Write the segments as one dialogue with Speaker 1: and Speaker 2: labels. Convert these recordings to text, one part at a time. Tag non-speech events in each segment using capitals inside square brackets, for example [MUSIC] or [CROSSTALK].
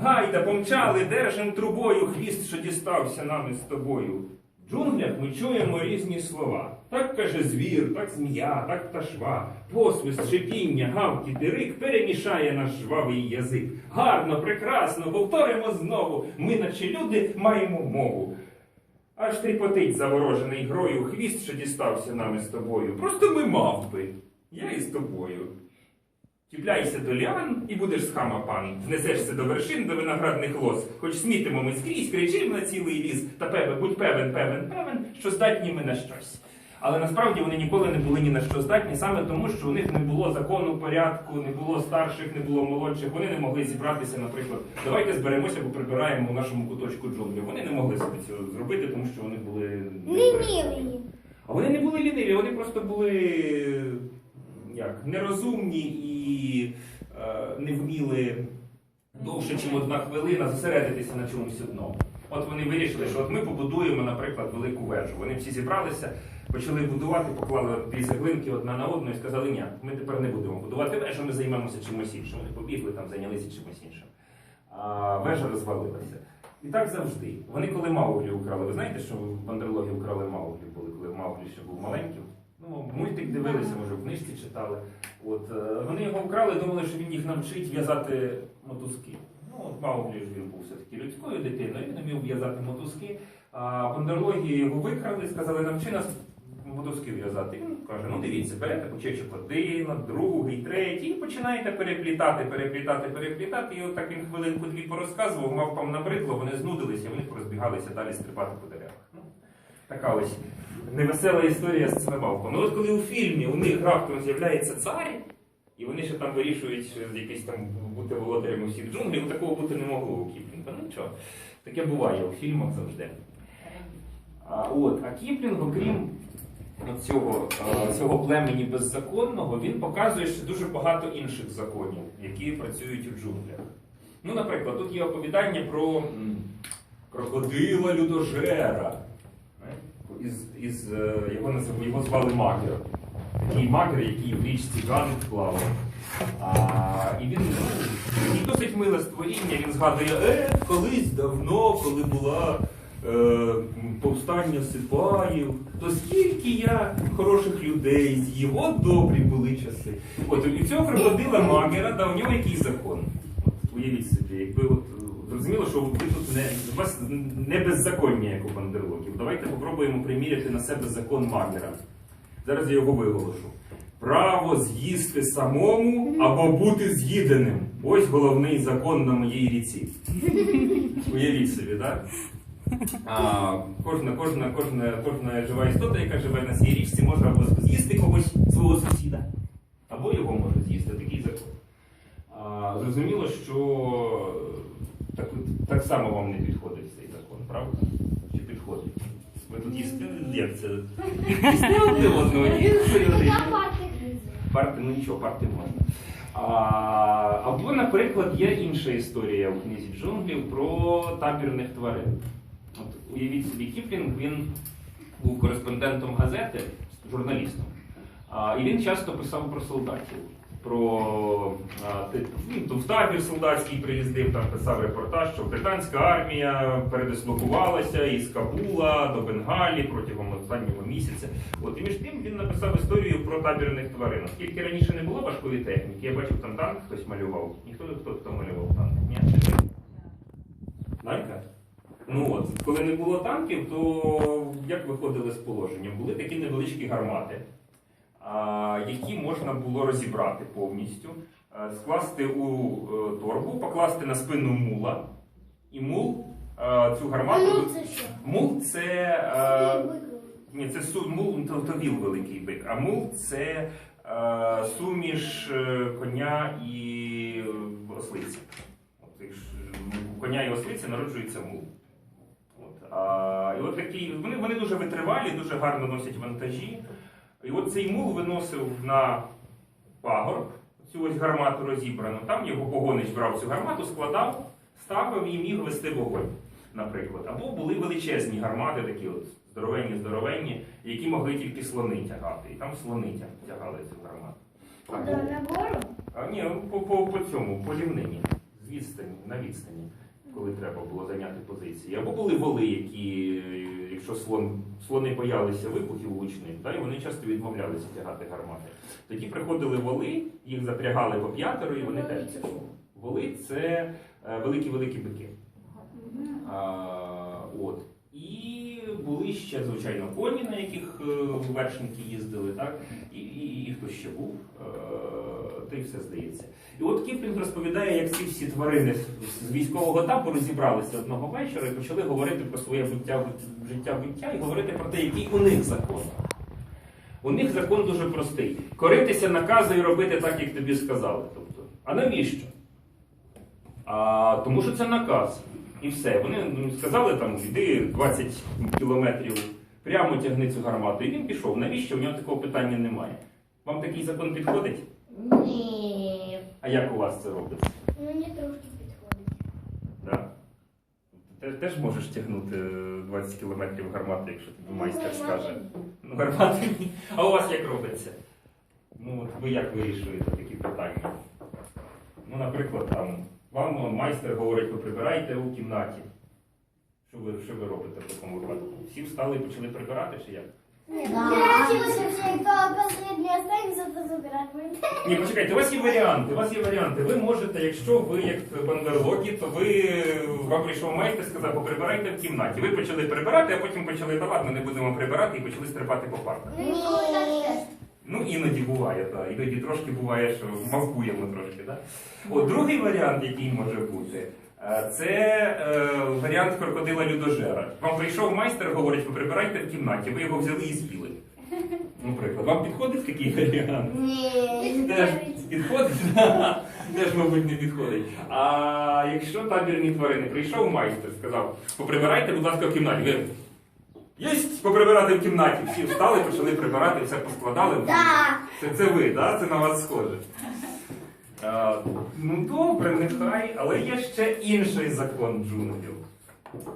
Speaker 1: Гайда, помчали, держим трубою хвіст, що дістався нами з тобою. В джунглях ми чуємо різні слова. Так каже звір, так змія, так пташва. Посвист, шипіння, гавкіт і перемішає наш жвавий язик. Гарно, прекрасно, повторимо знову. Ми, наче люди, маємо мову. Аж тріпотить заворожений грою хвіст, що дістався нами з тобою. Просто ми мавпи. Я із тобою. Чіпляйся до ліан і будеш з хама пан. Знесешся до вершин, до виноградних лоз. Хоч смітимо ми скрізь, кричимо на цілий ліс. Та певен, будь певен, певен, певен, що здатні ми на щось. Але насправді вони ніколи не були ні на що здатні, саме тому, що у них не було закону порядку, не було старших, не було молодших. Вони не могли зібратися, наприклад, давайте зберемося, бо прибираємо у нашому куточку джунглів. Вони не могли собі цього зробити, тому що вони були
Speaker 2: Лініві.
Speaker 1: а вони не були ліниві, вони просто були як, нерозумні і е, не вміли довше, ніж одна хвилина, зосередитися на чомусь одному. От вони вирішили, що от ми побудуємо, наприклад, велику вежу. Вони всі зібралися, почали будувати, поклали дві цеглинки одна на одну і сказали, ні, ми тепер не будемо будувати вежу, ми займемося чимось іншим. Вони побігли, там зайнялися чимось іншим. А вежа розвалилася. І так завжди. Вони коли Мауглі украли, ви знаєте, що в бандерлогі украли Мауглі, були, коли Мауглі ще був маленьким. Ну, мультик дивилися, може, книжці читали. От, е, вони його вкрали, думали, що він їх навчить в'язати мотузки. Ну, от Мауглі ж він був все-таки людською дитиною, він вмів в'язати мотузки. А бандерлогі його викрали, сказали, навчи нас мотузки в'язати. Він каже, ну дивіться, берете кучечок один, другий, третій, і починаєте переплітати, переплітати, переплітати. І от так він хвилинку-дві порозказував, мавпам набридло, вони знудилися, вони порозбігалися далі стрибати по деревах. Ну, така ось невесела історія з цими. Ну, От коли у фільмі у них раптом з'являється цар, і вони ще там вирішують що якийсь там бути володарями всіх джунглів, такого бути не могло у Кіплінга. Ну нічого, таке буває у фільмах завжди. А, от, а Кіплінг, окрім цього, цього племені беззаконного, він показує ще дуже багато інших законів, які працюють у джунглях. Ну, наприклад, тут є оповідання про крокодила людожера. Із, із, е, його, його звали Магер. Такий магер, який в річці Гант плавав. І він ну, і досить миле створіння, він згадує, е, колись давно, коли була е, повстання сипаїв, то скільки я хороших людей з'їв, от добрі були часи. От і цього крокодила Магера, да, у нього який закон. Уявіть собі, якби от зрозуміло, що ви тут не у вас не беззаконня, як у бандерлогів. Давайте попробуємо приміряти на себе закон Магера. Зараз я його виголошу. Право з'їсти самому або бути з'їденим. Ось головний закон на моїй ріці. Уявіть собі, так? А, кожна, кожна, кожна, кожна жива істота, яка живе на цій річці, може або з'їсти когось свого сусіда, або його може з'їсти. Такий закон. А, зрозуміло, що так, так само вам не підходить цей закон, правда? Чи підходить? Ви тут їсти, як це? [LAUGHS] Їсти одне одного. Парти, ну нічого, парти можна. А, або, наприклад, є інша історія у книзі джунглів про табірних тварин. От уявіть собі, Кіплінг, він був кореспондентом газети, журналістом. А, і він часто писав про солдатів. Про ну, табір солдатський приїздив, там писав репортаж, що британська армія передислокувалася із Кабула до Бенгалі протягом останнього місяця. От і між тим він написав історію про табірних тварин. Оскільки раніше не було важкої техніки, я бачив там танк хтось малював. Ніхто хто, хто малював танк? Ні? Данька? Ну от, коли не було танків, то як виходили з положення? Були такі невеличкі гармати, які можна було розібрати повністю, скласти у е, торбу, покласти на спину мула, і мул е, цю гармату.
Speaker 2: Ну це що?
Speaker 1: Мул це. е, ні, це су, мул то, то віл великий бик, а мул це е, суміш е, коня і е, ослиці. От, у коня і ослиці народжується мул. От, а, і от такі, вони, вони дуже витривалі, дуже гарно носять вантажі. І от цей мул виносив на пагорб цю ось гармату розібрану. Там його погонич брав цю гармату, складав, ставив і міг вести вогонь, наприклад. Або були величезні гармати, такі от здоровенні, здоровенні, які могли тільки слони тягати. І там слони тягали цю гармату. Або-
Speaker 2: нагору?
Speaker 1: а, ні, по, по, по цьому, по рівнині. з відстані, на відстані, коли треба було зайняти позиції. Або були воли, які, е, якщо слон, слони боялися вибухів влучних, та, і вони часто відмовлялися тягати гармати. Тоді приходили воли, їх запрягали по п'ятеро, і вони теж. Воли це е, великі-великі бики. А, от. І були ще, звичайно, коні, на яких е, вершники їздили, так? І, і, і хто ще був, та й все здається. І от Кіплінг розповідає, як ці всі тварини з- військового табору зібралися одного вечора і почали говорити про своє буття, життя буття і говорити про те, який у них закон. У них закон дуже простий: коритися наказу і робити так, як тобі сказали. Тобто, а навіщо? А, тому що це наказ. І все. Вони сказали там, йди 20 кілометрів, прямо тягни цю гармату. І він пішов. Навіщо? У нього такого питання немає. Вам такий закон підходить?
Speaker 2: Ні.
Speaker 1: А як у вас це робиться?
Speaker 2: Мені трошки підходить.
Speaker 1: Да? Ти теж можеш тягнути е, 20 кілометрів гармати, якщо тобі майстер скаже. Ну, гармати ні. А у вас як робиться? Ну, от ви як вирішуєте такі питання? Ну, наприклад, там, вам майстер говорить, ви прибирайте у кімнаті. Що ви, що ви робите в такому випадку? Всі встали і почали прибирати чи як?
Speaker 2: Да.
Speaker 1: Ні, почекайте, у вас є варіанти. У вас є варіанти. Ви можете, якщо ви як бандерлогі, то ви вам прийшов майстер, сказав, поприбирайте в кімнаті. Ви почали прибирати, а потім почали, та ладно, не будемо прибирати і почали стрибати по партах.
Speaker 2: Ну,
Speaker 1: іноді буває, так. Іноді трошки буває, що мавкуємо трошки. Так? От другий варіант, який може бути, це е, варіант крокодила людожера. Вам прийшов майстер, говорить, ви прибирайте в кімнаті, ви його взяли і з'їли. Наприклад, вам підходить такий варіант?
Speaker 2: Ні.
Speaker 1: Теж підходить? [LAUGHS] Теж, мабуть, не підходить. А якщо табірні тварини прийшов майстер, сказав, поприбирайте, будь ласка, в кімнаті. Ви єсть поприбирати в кімнаті. Всі встали, почали прибирати, все поскладали.
Speaker 2: Да.
Speaker 1: Це, це ви, да? це на вас схоже. А, ну добре, нехай, але є ще інший закон джунглів.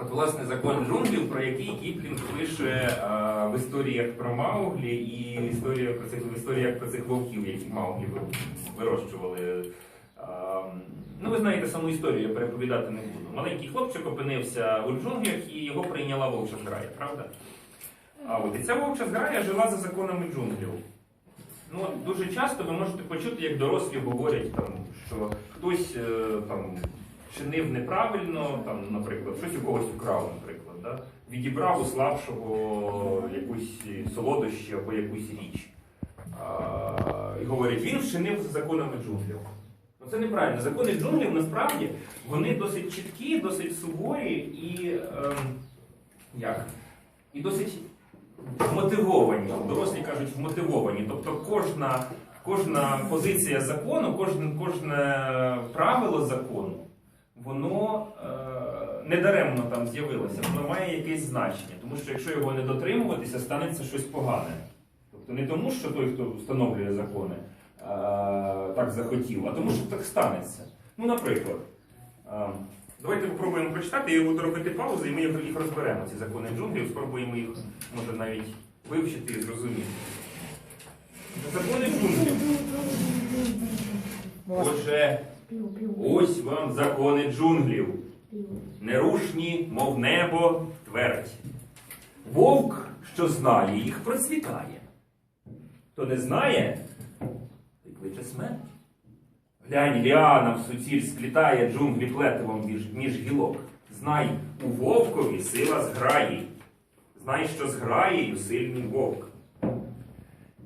Speaker 1: От, власне, закон джунглів, про який Кіплінг пише а, в історіях про Мауглі і історія про цих, в історіях про цих вовків, які Мауглі вирощували. А, ну, ви знаєте саму історію, я переповідати не буду. Маленький хлопчик опинився у джунглях і його прийняла вовча зграя, правда? А от і ця вовча зграя жила за законами джунглів. Ну, дуже часто ви можете почути, як дорослі говорять, там, що хтось е, там, чинив неправильно, там, наприклад, щось у когось украв, наприклад, да? відібрав у слабшого якусь солодощі або якусь річ. А, і говорять, він вчинив за законами джунглів. Ну, це неправильно. Закони джунглів насправді вони досить чіткі, досить суворі і, ем, як? і досить вмотивовані. Дорослі кажуть, вмотивовані. Тобто кожна, кожна позиція закону, кожне, кожне правило закону, воно е, недаремно там з'явилося, воно має якесь значення. Тому що якщо його не дотримуватися, станеться щось погане. Тобто не тому, що той, хто встановлює закони, е, так захотів, а тому, що так станеться. Ну, наприклад. е, Давайте спробуємо прочитати, я буду робити паузу, і ми їх розберемо, ці закони джунглів, спробуємо їх, може, навіть вивчити і зрозуміти. Закони джунглів. Отже, ось вам закони джунглів. Нерушні, мов небо, твердь. Вовк, що знає, їх процвітає. Хто не знає, той кличе смерть. Глянь, ліана в суціль сплітає джунглі плетивом між, між гілок. Знай, у вовкові сила зграї. Знай, що з граєю сильний вовк.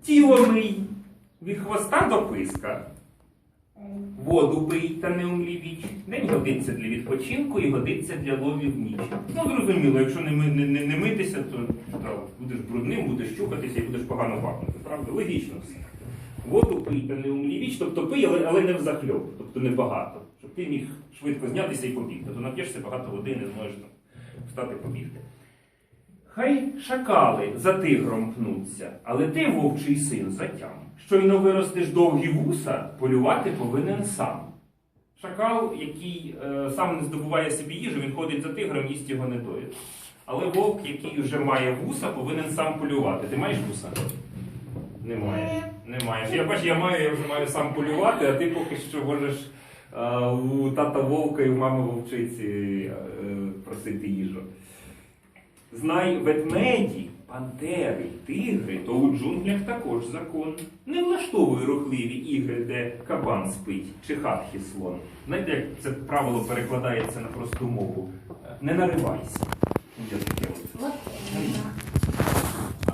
Speaker 1: Тіло мий від хвоста до писка. Воду пий та не умлі. День годиться для відпочинку і годиться для ловів ніч. Ну, зрозуміло, якщо не, не, не, не митися, то та, будеш брудним, будеш чухатися і будеш погано пахнути. Правда? Логічно все. Воду пий та не умлі віч, тобто пий, але, але не взахльоб, тобто не багато. Щоб ти міг швидко знятися і побігти. То нап'єшся багато води, не зможеш там встати побігти. Хай шакали за тигром пнуться, але ти, вовчий син, затям. Щойно виростеш довгі вуса, полювати повинен сам. Шакал, який е, сам не здобуває собі їжу, він ходить за тигром, їсть його не доїть. Але вовк, який вже має вуса, повинен сам полювати. Ти маєш вуса? Не Не маєш. Я бачу, я маю, я вже маю сам полювати, а ти поки що можеш а, у тата вовка і у мами вовчиці е, просити їжу. Знай ведмеді, пантери, тигри, то у джунглях також закон. Не влаштовуй рухливі ігри, де кабан спить чи хатхі слон. Знаєте, як це правило перекладається на просту мову? Е, Не наривайся. Є таке от.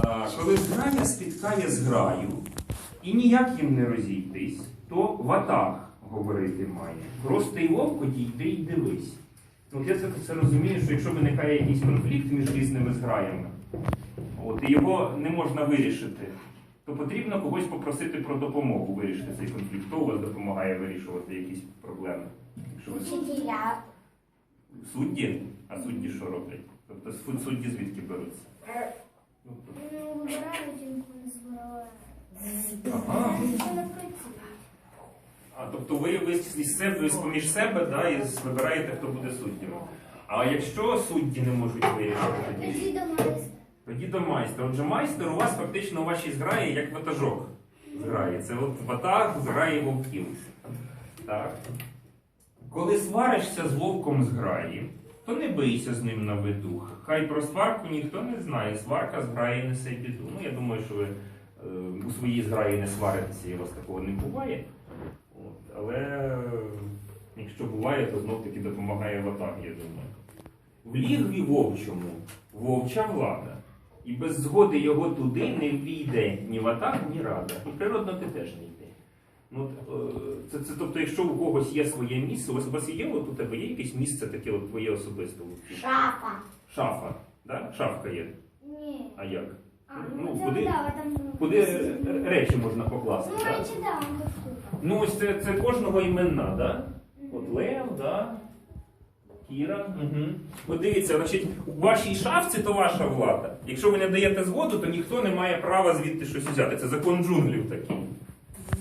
Speaker 1: А, коли зграя спіткає зграю, і ніяк їм не розійтись, то ватаг говорити має. Простий вовк дійди й дивись. Ну, От я це, це розумію, що якщо виникає якийсь конфлікт між різними зграями, от, і його не можна вирішити, то потрібно когось попросити про допомогу вирішити цей конфлікт. Хто у вас допомагає вирішувати якісь проблеми? Якщо ви судді, а судді що роблять? Тобто судді звідки беруться? Ну, Ага. А, тобто ви, ви себе, поміж себе да, і вибираєте, хто буде суддям. А якщо судді не можуть вирішити, тоді,
Speaker 2: Тоді до майстра.
Speaker 1: тоді до майстра. Отже, майстер у вас фактично у вашій зграї як ватажок зграї. Це от ватаг зграї вовків. Так. Коли сваришся з вовком зграї, то не бийся з ним на виду. Хай про сварку ніхто не знає. Сварка зграї несе біду. Ну, я думаю, що ви у своїй зграї не сваритеся, і у вас такого не буває. От, але е, якщо буває, то знов таки допомагає ватаг, я думаю. В лігві вовчому вовча влада. І без згоди його туди не війде ні ватаг, ні рада. І природно ти теж не йде. Ну, е, це, це, тобто, якщо у когось є своє місце, у вас, у вас є от у тебе є якесь місце таке от твоє особисте?
Speaker 2: Шафа.
Speaker 1: Шафа, да? Шафка є.
Speaker 2: Ні.
Speaker 1: А як? Ну,
Speaker 2: ну,
Speaker 1: куди- Куди речі можна покласти?
Speaker 2: Ну, речі, да.
Speaker 1: Ну, ось це, це кожного іменна, да? От Лев, да? Кіра. Угу. От дивіться, значить, у вашій шафці то ваша влада. Якщо ви не даєте згоду, то ніхто не має права звідти щось взяти. Це закон джунглів такий.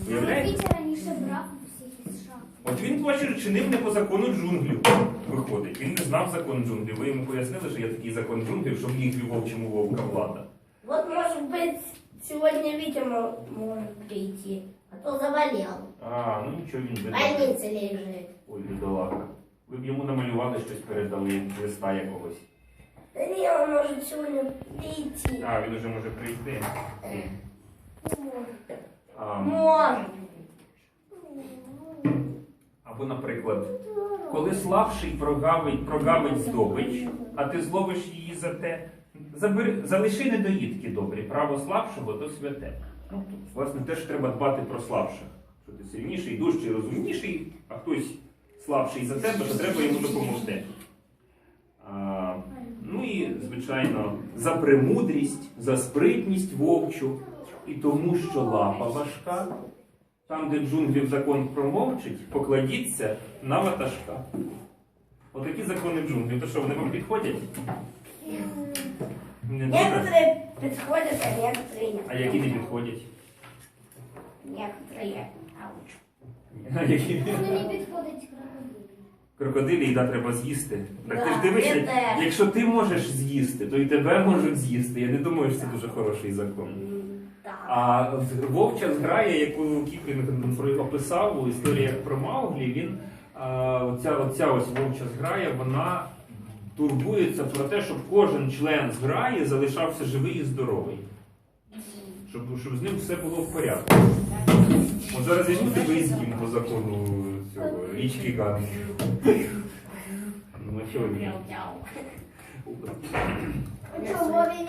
Speaker 1: Уявляєте?
Speaker 2: Вітя раніше брав всіх із.
Speaker 1: От він бачив, чинив не по закону джунглів. Виходить. Він не знав закон джунглів. Ви йому пояснили, що є такий закон джунглів, що в лігві вовчому вовка влада.
Speaker 3: Вот, может быть, сегодня Витя мо- может прийти, а то заболел.
Speaker 1: А, ну нічого він
Speaker 3: В
Speaker 1: би.
Speaker 3: больнице лежит.
Speaker 1: Ой, бідолаха. Ви б йому намалювали щось передали, листа якогось.
Speaker 3: Да не, он может сегодня прийти.
Speaker 1: А, він уже може прийти. А,
Speaker 3: Может.
Speaker 1: або, наприклад, коли слабший прогавить, прогавить здобич, а ти зловиш її за те, залиши недоїдки добрі, право слабшого то святе. Ну, тут, власне, теж треба дбати про слабших. Що ти сильніший, дужчий, розумніший, а хтось слабший за тебе, то треба йому допомогти. А, ну і, звичайно, за премудрість, за спритність вовчу, і тому, що лапа важка. Там, де джунглів закон промовчить, покладіться на ватажка. Отакі закони джунглів. То що, вони вам підходять? Не дуже?
Speaker 3: Некоторые подходят, а некоторые нет.
Speaker 1: А які не підходять?
Speaker 3: Некоторые. Ауч.
Speaker 1: А які?
Speaker 2: Мені підходить крокодил.
Speaker 1: Крокодилі їда треба з'їсти. Так ти ж
Speaker 3: Да,
Speaker 1: дивишся,
Speaker 3: я теж.
Speaker 1: якщо ти можеш з'їсти, то і тебе можуть з'їсти. Я не думаю, що це дуже хороший закон.
Speaker 3: М, Да.
Speaker 1: А з- вовча зграя, яку Кіплінг про- описав у історіях про Мауглі, він а, оця, оця ось вовча зграя, вона турбується про те, щоб кожен член зграї залишався живий і здоровий. Щоб, щоб з ним все було в порядку. От зараз візьму тебе і з'їм по закону цього річки Ганги. Ну чого ні?
Speaker 2: Чого, він